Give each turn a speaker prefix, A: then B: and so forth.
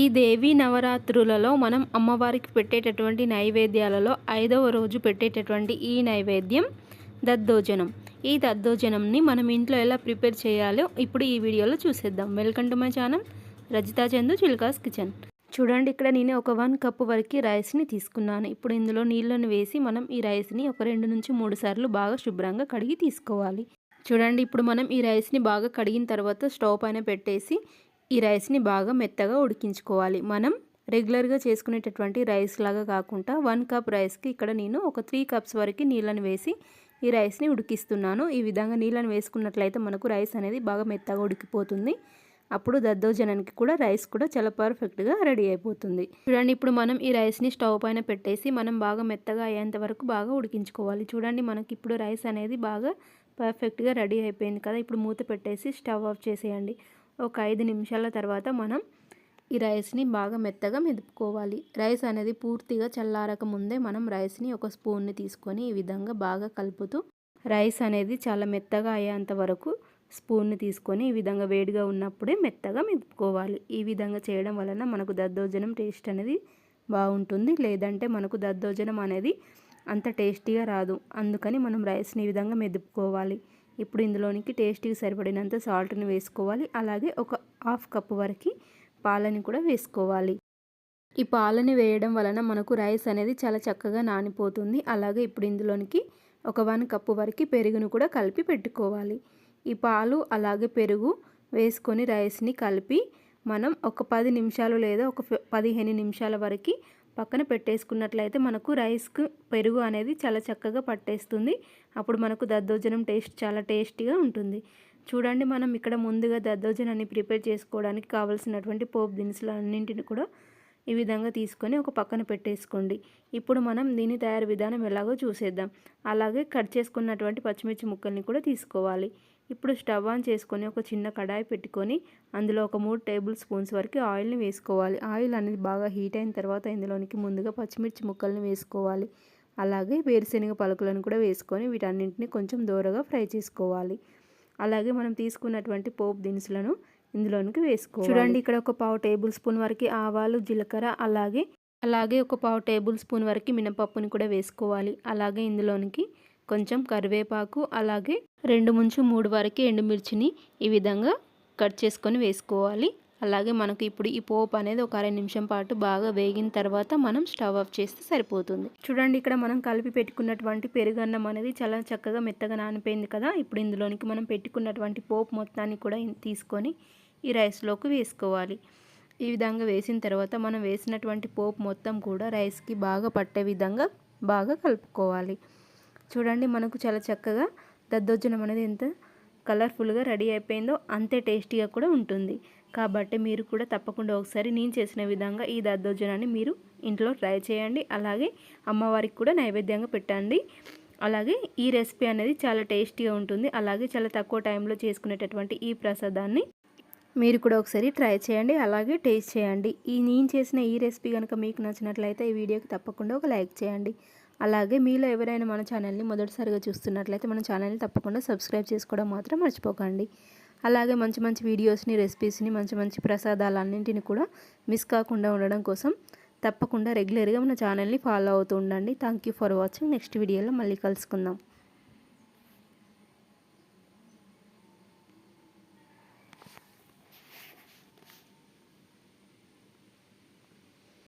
A: ఈ దేవి నవరాత్రులలో మనం అమ్మవారికి పెట్టేటటువంటి నైవేద్యాలలో ఐదవ రోజు పెట్టేటటువంటి ఈ నైవేద్యం దద్దోజనం. ఈ దద్దోజనంని మనం ఇంట్లో ఎలా ప్రిపేర్ చేయాలో ఇప్పుడు ఈ వీడియోలో చూసేద్దాం. Welcome to my channel Rajitha Chandu Chilka's kitchen. చూడండి ఇక్కడ నేను ఒక వన్ కప్ వరకు రైస్ని తీసుకున్నాను. ఇప్పుడు ఇందులో నీళ్ళను వేసి మనం ఈ రైస్ని ఒక రెండు నుంచి మూడు సార్లు బాగా శుభ్రంగా కడిగి తీసుకోవాలి. చూడండి ఇప్పుడు మనం ఈ రైస్ని బాగా కడిగిన తర్వాత స్టవ్ పైన పెట్టేసి ఈ రైస్ని బాగా మెత్తగా ఉడికించుకోవాలి. మనం రెగ్యులర్గా చేసుకునేటటువంటి రైస్ లాగా కాకుండా వన్ కప్ రైస్కి ఇక్కడ నేను ఒక త్రీ కప్స్ వరకు నీళ్ళని వేసి ఈ రైస్ని ఉడికిస్తున్నాను. ఈ విధంగా నీళ్ళని వేసుకున్నట్లయితే మనకు రైస్ అనేది బాగా మెత్తగా ఉడికిపోతుంది. అప్పుడు దద్దోజనానికి కూడా రైస్ కూడా చాలా పర్ఫెక్ట్గా రెడీ అయిపోతుంది. చూడండి ఇప్పుడు మనం ఈ రైస్ని స్టవ్ పైన పెట్టేసి మనం బాగా మెత్తగా అయ్యేంత వరకు బాగా ఉడికించుకోవాలి. చూడండి మనకి ఇప్పుడు రైస్ అనేది బాగా పర్ఫెక్ట్గా రెడీ అయిపోయింది కదా. ఇప్పుడు మూత పెట్టేసి స్టవ్ ఆఫ్ చేసేయండి. ఒక ఐదు నిమిషాల తర్వాత మనం ఈ రైస్ని బాగా మెత్తగా మెదుపుకోవాలి. రైస్ అనేది పూర్తిగా చల్లారక ముందే మనం రైస్ని ఒక స్పూన్ని తీసుకొని ఈ విధంగా బాగా కలుపుతూ రైస్ అనేది చాలా మెత్తగా అయ్యేంత వరకు స్పూన్ని తీసుకొని ఈ విధంగా వేడిగా ఉన్నప్పుడే మెత్తగా మెదుపుకోవాలి. ఈ విధంగా చేయడం వలన మనకు దద్దోజనం టేస్ట్ అనేది బాగుంటుంది. లేదంటే మనకు దద్దోజనం అనేది అంత టేస్టీగా రాదు. అందుకని మనం రైస్ని ఈ విధంగా మెదుపుకోవాలి. ఇప్పుడు ఇందులోనికి టేస్ట్కి సరిపడినంత సాల్ట్ని వేసుకోవాలి. అలాగే ఒక హాఫ్ కప్ వరకు పాలని కూడా వేసుకోవాలి. ఈ పాలని వేయడం వలన మనకు రైస్ అనేది చాలా చక్కగా నానిపోతుంది. అలాగే ఇప్పుడు ఇందులోనికి ఒక వన్ కప్పు వరకు పెరుగును కూడా కలిపి పెట్టుకోవాలి. ఈ పాలు అలాగే పెరుగు వేసుకొని రైస్ని కలిపి మనం ఒక పది నిమిషాలు లేదా ఒక పదిహేను నిమిషాల వరకు పక్కన పెట్టేసుకున్నట్లయితే మనకు రైస్కు పెరుగు అనేది చాలా చక్కగా పట్టేస్తుంది. అప్పుడు మనకు దద్దోజనం టేస్ట్ చాలా టేస్టీగా ఉంటుంది. చూడండి మనం ఇక్కడ ముందుగా దద్దోజనాన్ని ప్రిపేర్ చేసుకోవడానికి కావాల్సినటువంటి పోపు దినుసులు అన్నింటిని కూడా ఈ విధంగా తీసుకొని ఒక పక్కన పెట్టేసుకోండి. ఇప్పుడు మనం దీని తయారు విధానం ఎలాగో చూసేద్దాం. అలాగే కట్ చేసుకున్నటువంటి పచ్చిమిర్చి ముక్కల్ని కూడా తీసుకోవాలి. ఇప్పుడు స్టవ్ ఆన్ చేసుకొని ఒక చిన్న కడాయి పెట్టుకొని అందులో ఒక మూడు టేబుల్ స్పూన్స్ వరకు ఆయిల్ని వేసుకోవాలి. ఆయిల్ అనేది బాగా హీట్ అయిన తర్వాత ఇందులోనికి ముందుగా పచ్చిమిర్చి ముక్కల్ని వేసుకోవాలి. అలాగే వేరుశెనగ పలుకులను కూడా వేసుకొని వీటన్నింటిని కొంచెం దూరగా ఫ్రై చేసుకోవాలి. అలాగే మనం తీసుకున్నటువంటి పోపు దినుసులను ఇందులోనికి వేసుకో చూడండి ఇక్కడ ఒక పావు టేబుల్ స్పూన్ వరకు ఆవాలు జీలకర్ర అలాగే అలాగే ఒక పావు టేబుల్ స్పూన్ వరకు మినపప్పుని కూడా వేసుకోవాలి. అలాగే ఇందులోనికి కొంచెం కరివేపాకు అలాగే రెండు నుంచి మూడు వరకు ఎండుమిర్చిని ఈ విధంగా కట్ చేసుకొని వేసుకోవాలి. అలాగే మనకు ఇప్పుడు ఈ పోపు అనేది ఒక అర నిమిషం పాటు బాగా వేగిన తర్వాత మనం స్టవ్ ఆఫ్ చేస్తే సరిపోతుంది. చూడండి ఇక్కడ మనం కలిపి పెట్టుకున్నటువంటి పెరుగన్నం అనేది చాలా చక్కగా మెత్తగా నానిపోయింది కదా. ఇప్పుడు ఇందులోనికి మనం పెట్టుకున్నటువంటి పోపు మొత్తాన్ని కూడా తీసుకొని ఈ రైస్లోకి వేసుకోవాలి. ఈ విధంగా వేసిన తర్వాత మనం వేసినటువంటి పోపు మొత్తం కూడా రైస్కి బాగా పట్టే విధంగా బాగా కలుపుకోవాలి. చూడండి మనకు చాలా చక్కగా దద్దోజనం అనేది ఎంత కలర్ఫుల్గా రెడీ అయిపోయిందో అంతే టేస్టీగా కూడా ఉంటుంది. కాబట్టి మీరు కూడా తప్పకుండా ఒకసారి నేను చేసిన విధంగా ఈ దద్దోజనాన్ని మీరు ఇంట్లో ట్రై చేయండి. అలాగే అమ్మవారికి కూడా నైవేద్యంగా పెట్టండి. అలాగే ఈ రెసిపీ అనేది చాలా టేస్టీగా ఉంటుంది. అలాగే చాలా తక్కువ టైంలో చేసుకునేటటువంటి ఈ ప్రసాదాన్ని మీరు కూడా ఒకసారి ట్రై చేయండి అలాగే టేస్ట్ చేయండి. ఈ నేను చేసిన ఈ రెసిపీ కనుక మీకు నచ్చినట్లయితే ఈ వీడియోకి తప్పకుండా ఒక లైక్ చేయండి. అలాగే మీలో ఎవరైనా మన ఛానల్ని మొదటిసారిగా చూస్తున్నట్లయితే మన ఛానల్ని తప్పకుండా సబ్స్క్రైబ్ చేసుకోవడం మాత్రం మర్చిపోకండి. అలాగే మంచి మంచి వీడియోస్ని రెసిపీస్ని మంచి మంచి ప్రసాదాలన్నింటిని కూడా మిస్ కాకుండా ఉండడం కోసం తప్పకుండా రెగ్యులర్గా మన ఛానల్ని ఫాలో అవుతూ ఉండండి. Thank for watching. నెక్స్ట్ వీడియోలో మళ్ళీ కలుసుకుందాం.